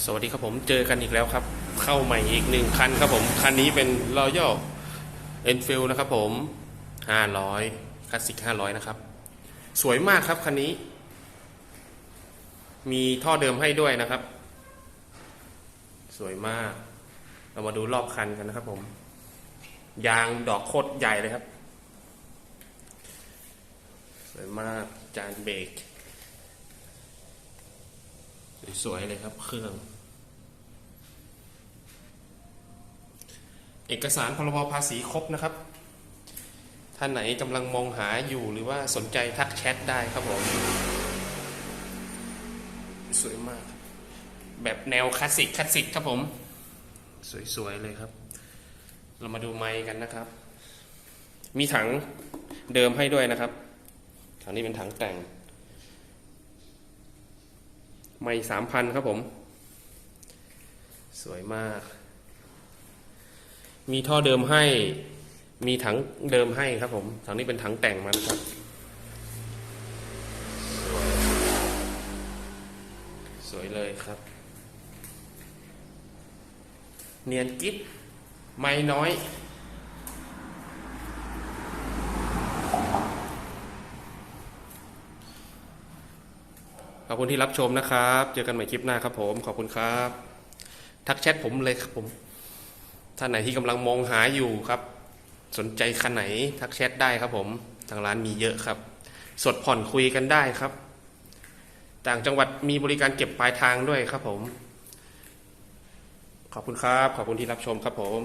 สวัสดีครับผมเจอกันอีกแล้วครับ เข้าใหม่อีกหนึ่งคันครับผมคันนี้เป็น Royal Enfield นะครับผม 500คลาสสิก500 นะครับ สวยมากครับคันนี้ มีท่อเดิมให้ด้วยนะครับ สวยมาก เรามาดูรอบคันกันนะครับผม ยางดอกโคตรใหญ่เลยครับ สวยมากจานเบรก สวยๆเลยครับเครื่อง เอกสารพรบภาษีครบนะครับท่านไหนกำลังมองหาอยู่หรือว่าสนใจทักแชทได้ครับผมสวยมาก แบบแนวคลาสสิกคลาสสิกครับผม สวยๆเลยครับ เรามาดูไมค์กันนะครับ มีถังเดิมให้ด้วยนะครับถังนี้เป็นถังแต่ง ไม่สามพันครับผม สวยมาก มีท่อเดิมให้ มีถังเดิมให้ครับผมถังนี้เป็นถังแต่งมานะครับสวยสวยเลยครับ เนียนกิ๊บไม่น้อย ขอบคุณที่รับชมนะครับ เจอกันใหม่คลิปหน้าครับผม ขอบคุณครับ ทักแชทผมเลยครับผม ท่านไหนที่กำลังมองหาอยู่ครับ สนใจคันไหนทักแชทได้ครับผม ทางร้านมีเยอะครับ สดผ่อนคุยกันได้ครับ ต่างจังหวัดมีบริการเก็บปลายทางด้วยครับผม ขอบคุณครับ ขอบคุณที่รับชมครับผม